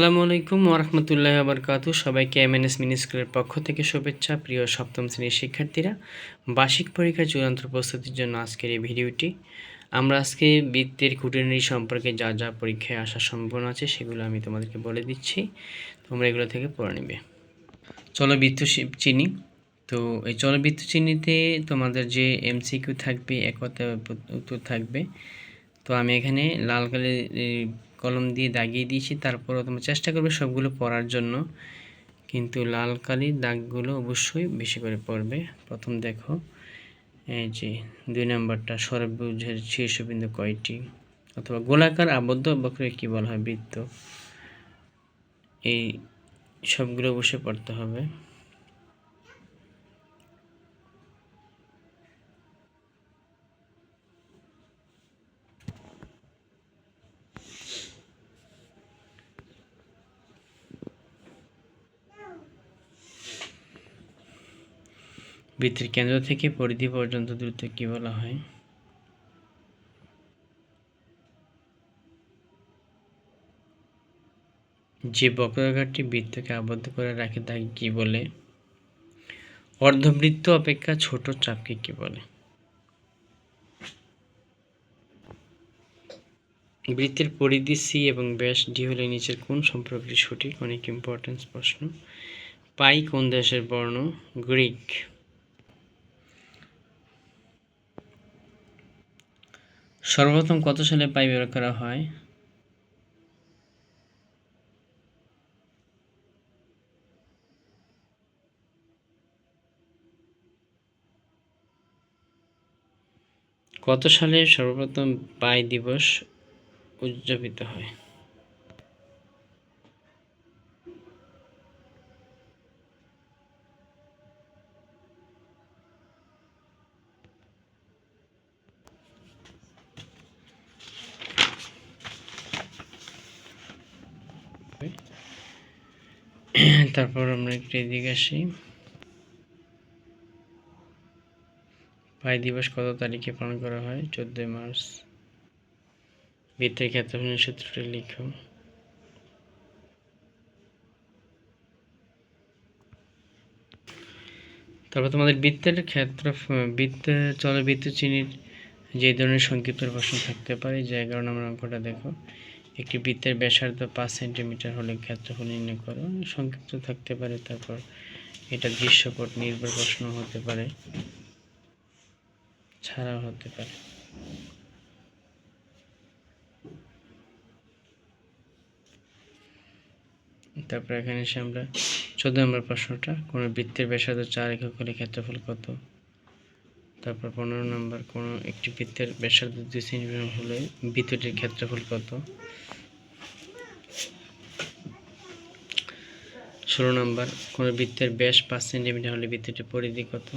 আসসালামু আলাইকুম ওরহমতুল্লাহ আবরকাত সবাইকে এমএনএস মিনি স্কুলের পক্ষ থেকে শুভেচ্ছা, প্রিয় সপ্তম শ্রেণির শিক্ষার্থীরা। বার্ষিক পরীক্ষার চূড়ান্ত প্রস্তুতির জন্য আজকের এই ভিডিওটি। আমরা আজকে বৃত্তের খুঁটিনাটি সম্পর্কে যা যা পরীক্ষায় আসার সম্ভাবনা আছে, সেগুলো আমি তোমাদেরকে বলে দিচ্ছি। তোমরা এগুলো থেকে পড়ে নেবে। চলবৃত্ত চিনি। তো এই চলবৃত্ত চিনিতে তোমাদের যে এমসিকিউ থাকবে, একতা উত্তর থাকবে। তো আমি এখানে লাল কালি কলম দিয়ে দাগিয়ে দিয়েছি। তারপরও তোমরা চেষ্টা করবে সবগুলো পড়ার জন্য। কিন্তু লাল কালির দাগগুলো অবশ্যই বেশি করে পড়বে। প্রথম দেখো, এই যে দুই নম্বরটা সর্বভুজের শীর্ষবিন্দু কয়টি? অথবা গোলাকার আবদ্ধ বক্রে কি বলা হয় বৃত্ত? এই সবগুলো অবশ্যই পড়তে হবে। বৃত্তের কেন্দ্র থেকে পরিধি পর্যন্ত দূরত্ব কি বলা হয়? যে বক্রাকারটি বৃত্তকে আবদ্ধ করে রাখে তাকে কি বলে? অর্ধবৃত্ত অপেক্ষা ছোট চাপকে কি বলে? বৃত্তের পরিধি সি এবং ব্যাস ডি হলে নিচের কোন সম্পর্কটি সঠিক অনেক ইম্পর্টেন্স প্রশ্ন। পাই কোন দেশের বর্ণ? গ্রিক। সর্বপ্রথম কত সালে পাই বের করা হয়? কত সালে সর্বপ্রথম পাই দিবস উদযাপিত হয়? তারপর আমরা একটু এদিকে আসি। পাই দিবস কত তারিখে পালন করা হয়? চোদ্দই মার্চ। বৃত্তের ক্ষেত্রফলের সূত্রটি লিখো। তারপর তোমাদের বৃত্তের ক্ষেত্র বৃত্ত চলে বৃত্ত চিনির যে ধরনের সংক্ষিপ্ত প্রশ্ন থাকতে পারে, যে এগারো নম্বর অঙ্কটা দেখো। একটি বৃত্তের ব্যাসার্ধ পাঁচ সেন্টিমিটার হলে ক্ষেত্রফল নির্ণয় করো সংক্ষিপ্ত থাকতে পারে, তারপর এটা দৃশ্যপট নির্ভর প্রশ্ন হতে পারে, ছাড়াও হতে পারে। তারপর এখানে এসে আমরা চোদ্দ নম্বর প্রশ্নটা, কোনো বৃত্তের ব্যাসার্ধ চার একক হলে ক্ষেত্রফল কত? তারপর পনেরো নাম্বার, কোনো একটি বৃত্তের ব্যাসার্ধ দুই সেন্টিমিটার হলে বৃত্তটির ক্ষেত্রফল কত? ষোলো নাম্বার, কোনো বৃত্তের ব্যাস পাঁচ সেন্টিমিটার হলে বৃত্তটির পরিধি কত?